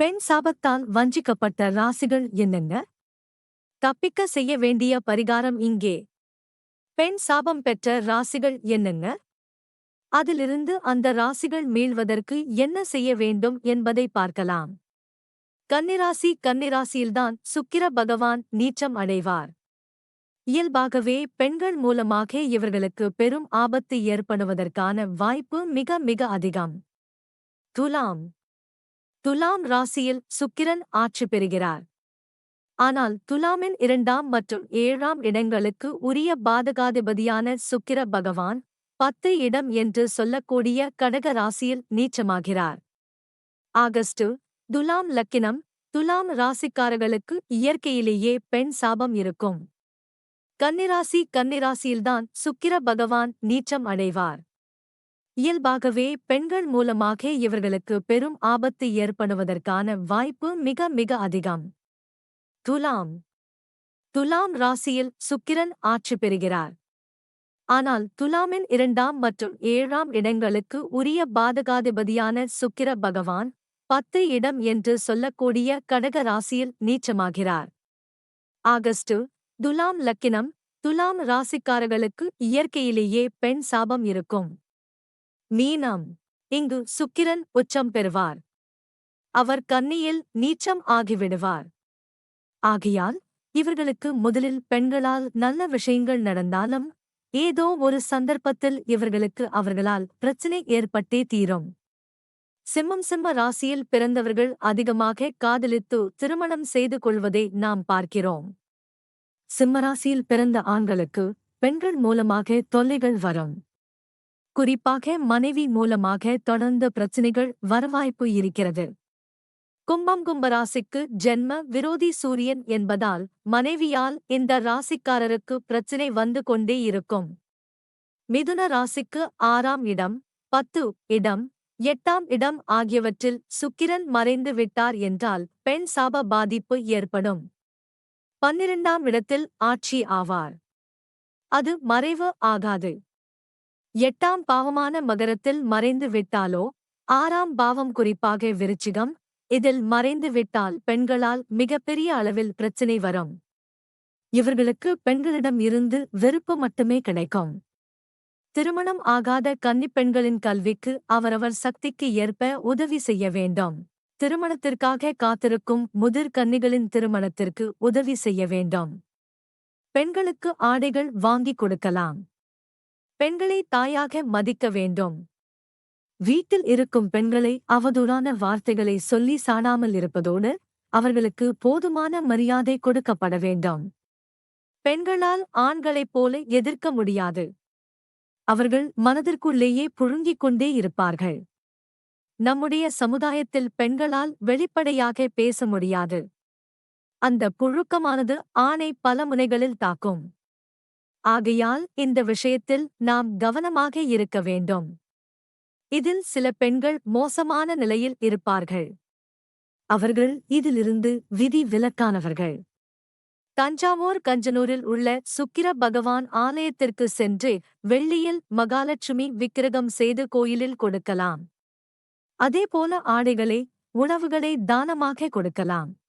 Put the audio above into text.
பெண் சாபத்தால் வஞ்சிக்கப்பட்ட ராசிகள் என்னென்ன? தப்பிக்க செய்ய வேண்டிய பரிகாரம் இங்கே. பெண் சாபம் பெற்ற ராசிகள் என்னென்ன? அதிலிருந்து அந்த ராசிகள் மீள்வதற்கு என்ன செய்ய வேண்டும் என்பதை பார்க்கலாம். கன்னிராசி கன்னிராசியில்தான் சுக்கிர பகவான் நீச்சம் அடைவார். இயல்பாகவே பெண்கள் மூலமாக இவர்களுக்கு பெரும் ஆபத்து ஏற்படுவதற்கான வாய்ப்பு மிக மிக அதிகம். துலாம். துலாம் ராசியில் சுக்கிரன் ஆட்சி பெறுகிறார். ஆனால் துலாமின் இரண்டாம் மற்றும் ஏழாம் இடங்களுக்கு உரிய பாதகாதிபதியான சுக்கிர பகவான் பத்து இடம் என்று சொல்லக்கூடிய கடக ராசியில் நீச்சமாகிறார். ஆகஸ்டு துலாம் லக்கினம் துலாம் ராசிக்காரர்களுக்கு இயற்கையிலேயே பெண் சாபம் இருக்கும். கன்னிராசி கன்னிராசியில்தான் சுக்கிர பகவான் நீச்சம் அடைவார். இயல்பாகவே பெண்கள் மூலமாக இவர்களுக்கு பெரும் ஆபத்து ஏற்படுவதற்கான வாய்ப்பு மிக மிக அதிகம். துலாம். துலாம் ராசியில் சுக்கிரன் ஆட்சி பெறுகிறார். ஆனால் துலாமின் இரண்டாம் மற்றும் ஏழாம் இடங்களுக்கு உரிய பாதகாதிபதியான சுக்கிர பகவான் பத்து இடம் என்று சொல்லக்கூடிய கடக ராசியில் நீச்சமாகிறார். ஆகஸ்டு. துலாம் லக்கினம். துலாம் ராசிக்காரர்களுக்கு இயற்கையிலேயே பெண் சாபம் இருக்கும். மீனம். இங்கு சுக்கிரன் உச்சம் பெறுவார். அவர் கன்னியில் நீச்சம் ஆகிவிடுவார். ஆகையால் இவர்களுக்கு முதலில் பெண்களால் நல்ல விஷயங்கள் நடந்தாலும் ஏதோ ஒரு சந்தர்ப்பத்தில் இவர்களுக்கு அவர்களால் பிரச்சினை ஏற்பட்டே தீரும். சிம்மம் சிம்ம ராசியில் பிறந்தவர்கள் அதிகமாக காதலித்து திருமணம் செய்து கொள்வதை நாம் பார்க்கிறோம். சிம்மராசியில் பிறந்த ஆண்களுக்கு பெண்கள் மூலமாக தொல்லைகள் வரும். குறிப்பாக மனைவி மூலமாக தொடர்ந்து பிரச்சினைகள் வரவாய்ப்பு இருக்கிறது. கும்பம் கும்பராசிக்கு ஜென்ம விரோதி சூரியன் என்பதால் மனைவியால் இந்த ராசிக்காரருக்கு பிரச்சினை வந்து கொண்டே இருக்கும். மிதுன ராசிக்கு ஆறாம் இடம் பத்து இடம் எட்டாம் இடம் ஆகியவற்றில் சுக்கிரன் மறைந்து விட்டார் என்றால் பெண் சாப பாதிப்பு ஏற்படும். பன்னிரண்டாம் இடத்தில் ஆட்சி ஆவார். அது மறைவு ஆகாது. எட்டாம் பாவமான மகரத்தில் மறைந்து விட்டாலோ? ஆறாம் பாவம் குறிப்பாக விருச்சிகம். இதில் மறைந்து விட்டால் பெண்களால் மிகப்பெரிய அளவில் பிரச்சினை வரும். இவர்களுக்கு பெண்களிடம் இருந்து வெறுப்பு மட்டுமே கிடைக்கும். திருமணம் ஆகாத கன்னிப் பெண்களின் கல்விக்கு அவரவர் சக்திக்கு ஏற்ப உதவி செய்ய வேண்டும். திருமணத்திற்காக காத்திருக்கும் முதிர் கன்னிகளின் திருமணத்திற்கு உதவி செய்ய வேண்டும். பெண்களுக்கு ஆடைகள் வாங்கிக் கொடுக்கலாம். பெண்களை தாயாக மதிக்க வேண்டும். வீட்டில் இருக்கும் பெண்களை அவதூறான வார்த்தைகளை சொல்லி சாடாமல் இருப்பதோடு அவர்களுக்கு போதுமான மரியாதை கொடுக்கப்பட வேண்டும். பெண்களால் ஆண்களைப் போல எதிர்க்க முடியாது. அவர்கள் மனதிற்குள்ளேயே புழுங்கிக் கொண்டே இருப்பார்கள். நம்முடைய சமுதாயத்தில் பெண்களால் வெளிப்படையாக பேச முடியாது. அந்த புழுக்கமானது ஆணை பல முனைகளில் தாக்கும். ஆகையால் இந்த விஷயத்தில் நாம் கவனமாக இருக்க வேண்டும். இதில் சில பெண்கள் மோசமான நிலையில் இருப்பார்கள். அவர்கள் இதிலிருந்து விதி விலக்கானவர்கள். தஞ்சாவூர் கஞ்சனூரில் உள்ள சுக்கிர பகவான் ஆலயத்திற்கு சென்று வெள்ளியில் மகாலட்சுமி விக்கிரகம் செய்து கோயிலில் கொடுக்கலாம். அதேபோல ஆடைகளை உணவுகளை தானமாக கொடுக்கலாம்.